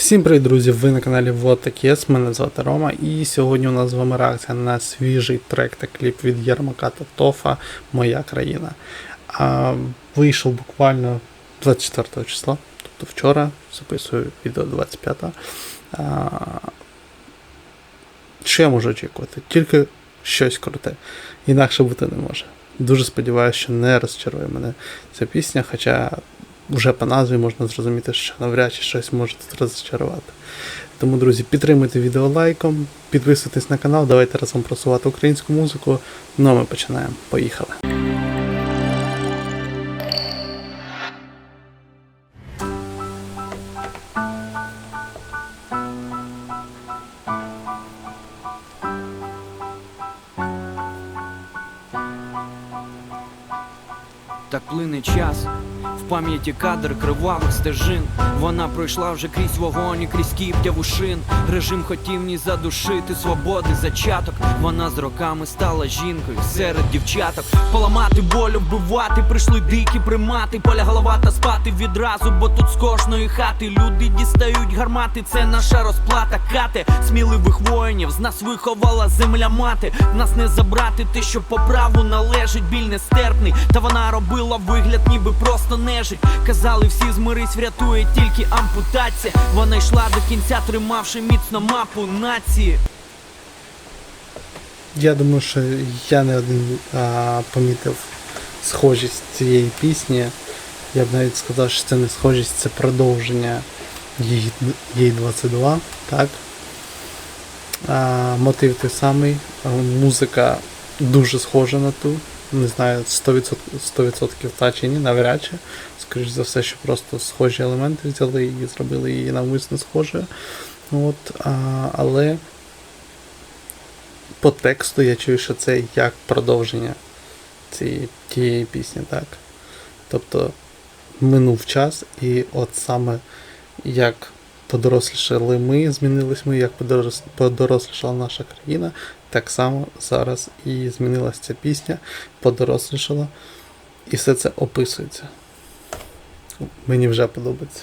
Всім привіт, друзі! Ви на каналі Вот Такес, мене звати Рома, і сьогодні у нас з вами реакція на свіжий трек та кліп від Єрмака та Тофа Моя країна. А, вийшов буквально 24 числа, тобто вчора, записую відео 25. А, що я можу очікувати? Тільки щось круте. Інакше бути не може. Дуже сподіваюся, що не розчарує мене ця пісня, хоча вже по назві можна зрозуміти, що навряд чи щось може тут розчарувати. Тому, друзі, підтримуйте відео лайком, підписуйтесь на канал, давайте разом просувати українську музику. Ну а ми починаємо. Поїхали! Так плине час, пам'яті кадр кривавих стежин. Вона пройшла вже крізь вогонь і крізь кіптя вушин. Режим хотів ні задушити свободи зачаток. Вона з роками стала жінкою серед дівчаток. Поламати волю, вбивати, прийшли дикі примати. Поля голова та спати відразу, бо тут з кожної хати люди дістають гармати. Це наша розплата. Кати сміливих воїнів. З нас виховала земля мати. Нас не забрати те, що по праву належить. Біль нестерпний. Та вона робила вигляд, ніби просто нежить. Казали, всі змирись, врятує тільки ампутація. Вона йшла до кінця, тримавши міцно мапу нації. Я думаю, що я не один а, помітив схожість цієї пісні. Я б навіть сказав, що це не схожість, це продовження її, її 22, так? А, мотив той самий, музика дуже схожа на ту. Не знаю, 100%, 100% та чи ні, навряд чи. Скоріш за все, що просто схожі елементи взяли і зробили її навмисно схожою. От, а, але по тексту я чую, що це як продовження цієї тієї пісні, так? Тобто минув час, і от саме як подорослішали ми, змінились ми, як подорослішала наша країна, так само зараз і змінилася ця пісня, подорослішала, і все це описується. Мені вже подобається.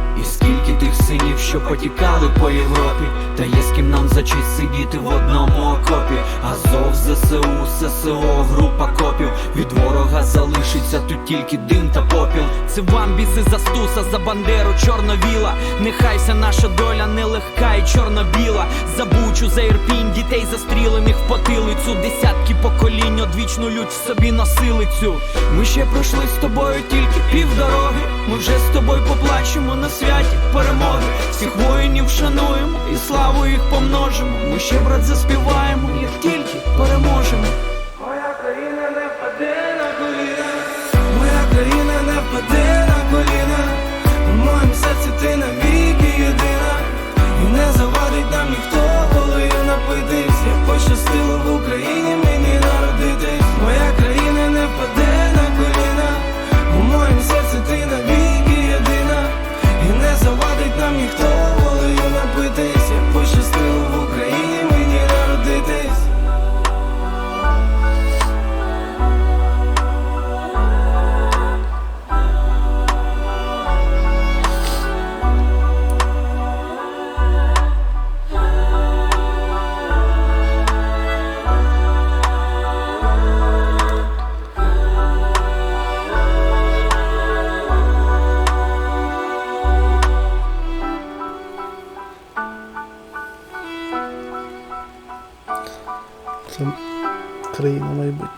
І скільки тих синів, що потікали по Європі, та є з ким нам за честь сидіти в одному окопі. Азов, ЗСУ, ССО, група копів. Від ворога залишиться тут тільки дим та попіл. Це вам біси за стуса, за бандеру, чорновіла. Нехайся наша доля нелегка і чорно-біла. Бучу, за ірпінь, дітей застрілених в потилицю. Десятки поколінь одвічну лють в собі носили цю. Ми ще пройшли з тобою тільки півдороги. Ми вже з тобою поплачемо на святі перемоги. Всіх воїнів шануємо і славу їх помножимо. Ми ще брат заспіваємо, як тільки переможемо. Моя країна не впаде на коліна, моя країна не впаде на коліна, у моєму серці ти навіки Україні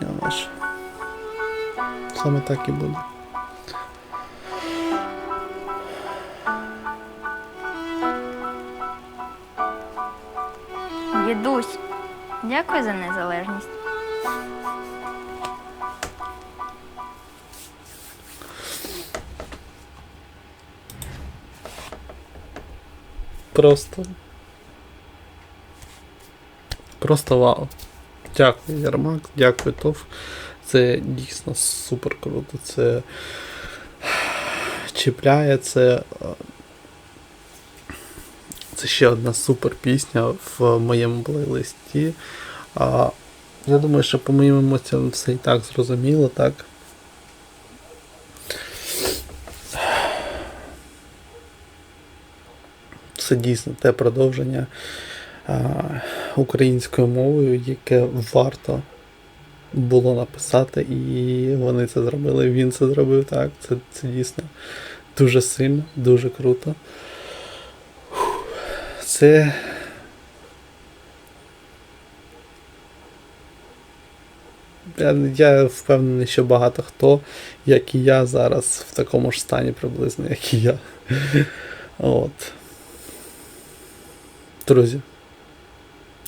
майбутнього наша. Саме так і буде. Дідусь, дякую за незалежність. Просто. Просто вау. Дякую, Ярмак, дякую, ТОВ. Це дійсно супер круто. Це чіпляє, це. Це ще одна супер пісня в моєму плейлисті. А, я думаю, що по моїм емоціям все і так зрозуміло, так. Це дійсно те продовження українською мовою, яке варто було написати, і вони це зробили. Він це зробив так. Це, це дійсно дуже сильно, дуже круто. Це. Я, я впевнений, що багато хто, як і я, зараз в такому ж стані приблизно, як і я. От. Друзі,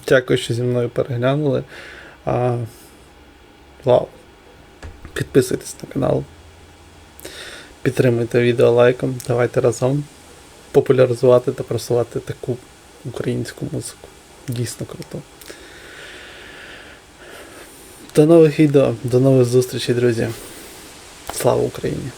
дякую, що зі мною переглянули. А, вау. Підписуйтесь на канал. Підтримуйте відео лайком. Давайте разом популяризувати та просувати таку українську музику. Дійсно круто. До нових відео, до нових зустрічей, друзі. Слава Україні!